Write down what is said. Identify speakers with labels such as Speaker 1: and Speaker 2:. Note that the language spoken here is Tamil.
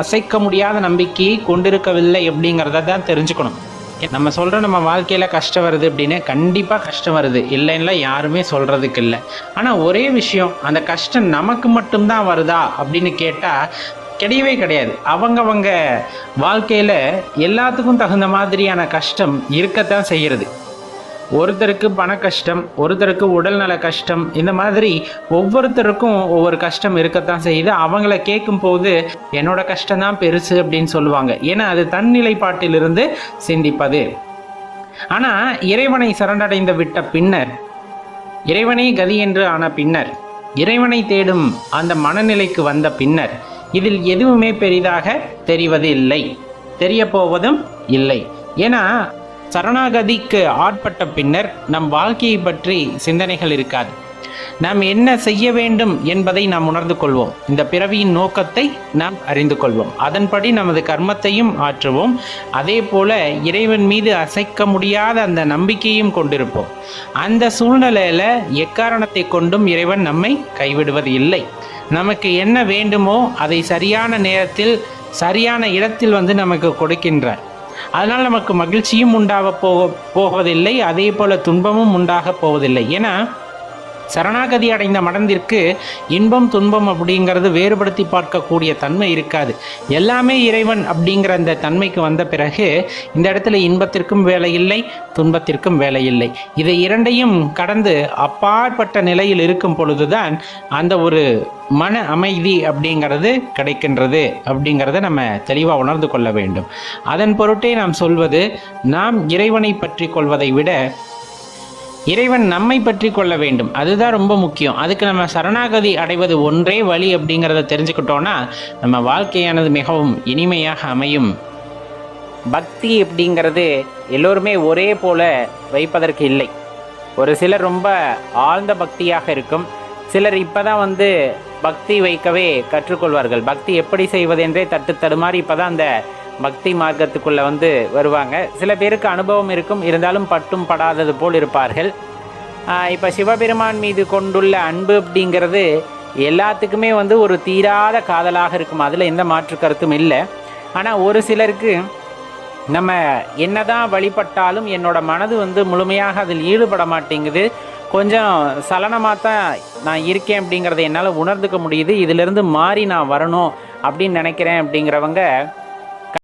Speaker 1: அசைக்க முடியாத நம்பிக்கையை கொண்டிருக்கவில்லை அப்படிங்கிறத தான் தெரிஞ்சுக்கணும். நம்ம சொல்கிற நம்ம வாழ்க்கையில் கஷ்டம் வருது அப்படின்னு கண்டிப்பாக கஷ்டம் வருது. இல்லைன்னா யாருமே சொல்கிறதுக்கு இல்லை. ஆனால் ஒரே விஷயம் அந்த கஷ்டம் நமக்கு மட்டும்தான் வருதா அப்படின்னு கேட்டால் கிடையவே கிடையாது. அவங்கவங்க வாழ்க்கையில் எல்லாத்துக்கும் தகுந்த மாதிரியான கஷ்டம் இருக்கத்தான் செய்கிறது. ஒருத்தருக்கு பண கஷ்டம் ஒருத்தருக்கு உடல்நல கஷ்டம் இந்த மாதிரி ஒவ்வொருத்தருக்கும் ஒவ்வொரு கஷ்டம் இருக்கத்தான் செய்யுது. அவங்கள கேட்கும்போது என்னோட கஷ்டம் தான் பெருசு அப்படின்னு சொல்லுவாங்க. ஏன்னா அது தன்னிலைப்பாட்டிலிருந்து சிந்திப்பது. ஆனால் இறைவனை சரணடைந்து விட்ட பின்னர் இறைவனே கதி என்று ஆன பின்னர் இறைவனை தேடும் அந்த மனநிலைக்கு வந்த பின்னர் இதில் எதுவுமே பெரிதாக தெரிவது இல்லை தெரிய போவதும் இல்லை. ஏன்னா சரணாகதிக்கு ஆட்பட்ட பின்னர் நம் வாழ்க்கையை பற்றி சிந்தனைகள் இருக்காது. நாம் என்ன செய்ய வேண்டும் என்பதை நாம் உணர்ந்து கொள்வோம். இந்த பிறவியின் நோக்கத்தை நாம் அறிந்து கொள்வோம். அதன்படி நமது கர்மத்தையும் ஆற்றுவோம். அதே போல இறைவன் மீது அசைக்க முடியாத அந்த நம்பிக்கையும் கொண்டிருப்போம். அந்த சூழ்நிலையில எக்காரணத்தை கொண்டும் இறைவன் நம்மை கைவிடுவது இல்லை. நமக்கு என்ன வேண்டுமோ அதை சரியான நேரத்தில் சரியான இடத்தில் வந்து நமக்கு கொடுக்கின்றார். அதனால் நமக்கு மகிழ்ச்சியும் உண்டாக போக போவதில்லை அதே போல துன்பமும் உண்டாக போவதில்லை. ஏன்னா சரணாகதி அடைந்த மடந்திற்கு இன்பம் துன்பம் அப்படிங்கிறது வேறுபடுத்தி பார்க்கக்கூடிய தன்மை இருக்காது. எல்லாமே இறைவன் அப்படிங்கிற அந்த தன்மைக்கு வந்த பிறகு இந்த இடத்துல இன்பத்திற்கும் வேலை இல்லை துன்பத்திற்கும் வேலை இல்லை இதை இரண்டையும் கடந்து அப்பாற்பட்ட நிலையில் இருக்கும் பொழுதுதான் அந்த ஒரு மன அமைதி அப்படிங்கிறது கிடைக்கின்றது அப்படிங்கிறத நம்ம தெளிவாக உணர்ந்து கொள்ள வேண்டும். அதன் பொருட்டே நாம் சொல்வது நாம் இறைவனை பற்றி கொள்வதை விட இறைவன் நம்மை பற்றி கொள்ள வேண்டும். அதுதான் ரொம்ப முக்கியம். அதுக்கு நம்ம சரணாகதி அடைவது ஒன்றே வழி அப்படிங்கிறத தெரிஞ்சுக்கிட்டோன்னா நம்ம வாழ்க்கையானது மிகவும் இனிமையாக அமையும். பக்தி அப்படிங்கிறது எல்லோருமே ஒரே போல வைப்பதற்கு இல்லை. ஒரு சிலர் ரொம்ப ஆழ்ந்த பக்தியாக இருக்கும். சிலர் இப்பதான் வந்து பக்தி வைக்கவே கற்றுக்கொள்வார்கள். பக்தி எப்படி செய்வதென்றே தட்டு தடுமாறி இப்பதான் அந்த பக்தி மார்க்கத்துக்குள்ள வந்து வருவாங்க. சில பேருக்கு அனுபவம் இருக்கும். இருந்தாலும் பட்டும் படாதது போல் இருப்பார்கள். இப்போ சிவபெருமான் மீது கொண்டுள்ள அன்பு அப்படிங்கிறது எல்லாத்துக்குமே வந்து ஒரு தீராத காதலாக இருக்கும். அதில் எந்த மாற்று கருத்தும் இல்லை. ஆனால் ஒரு சிலருக்கு நம்ம என்னதான் வழிபட்டாலும் என்னோட மனது வந்து முழுமையாக அதில் ஈடுபட மாட்டேங்குது. கொஞ்சம் சலனமாக தான் நான் இருக்கேன் அப்படிங்கிறத என்னால் உணர்ந்துக்க முடியுது. இதிலிருந்து மாறி நான் வரணும் அப்படின்னு நினைக்கிறேன் அப்படிங்கிறவங்க